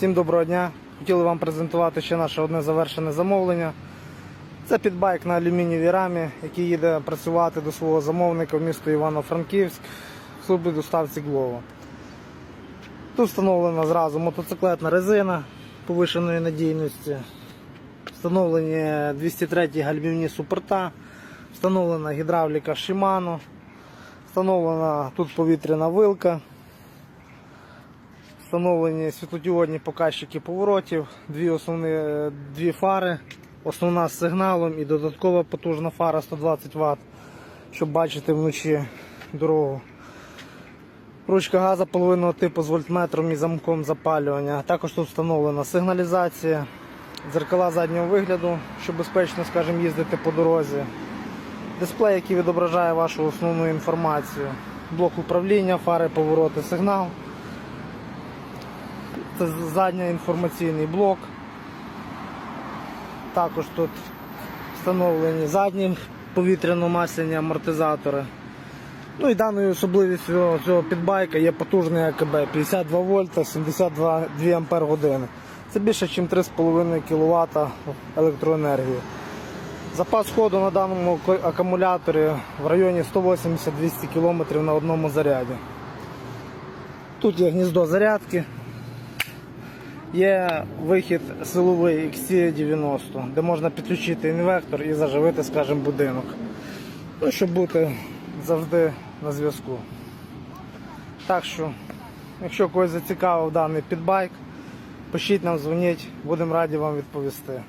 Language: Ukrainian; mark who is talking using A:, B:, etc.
A: Всім доброго дня. Хотіли вам презентувати ще наше одне завершене замовлення. Це підбайк на алюмінієвій рамі, який їде працювати до свого замовника в місто Івано-Франківськ в службі доставці Глово. Тут встановлена зразу мотоциклетна резина повишеної надійності. Встановлені 203 гальмівні супорта, встановлена гідравліка Shimano, встановлена тут повітряна вилка. Встановлені світлодіодні показчики поворотів, дві основні дві фари, основна з сигналом і додаткова потужна фара 120 Вт, щоб бачити вночі дорогу. Ручка газа половинного типу з вольтметром і замком запалювання. Також тут встановлена сигналізація, дзеркала заднього вигляду, щоб безпечно скажімо, їздити по дорозі. Дисплей, який відображає вашу основну інформацію. Блок управління, фари, повороти, сигнал. Це задній інформаційний блок. Також тут встановлені задні повітряно-масляні амортизатори. Ну і даною особливістю цього, підбайка є потужний АКБ 52 вольта, 72 2 ампер години. Це більше, ніж 3,5 кВт електроенергії. Запас ходу на даному акумуляторі в районі 180-200 км на одному заряді. Тут є гніздо зарядки. Є вихід силовий XC90, де можна підключити інвектор і заживити, скажімо, будинок. Ну, щоб бути завжди на зв'язку. Так що, якщо когось зацікавив даний підбайк, пишіть нам, дзвоніть, будемо раді вам відповісти.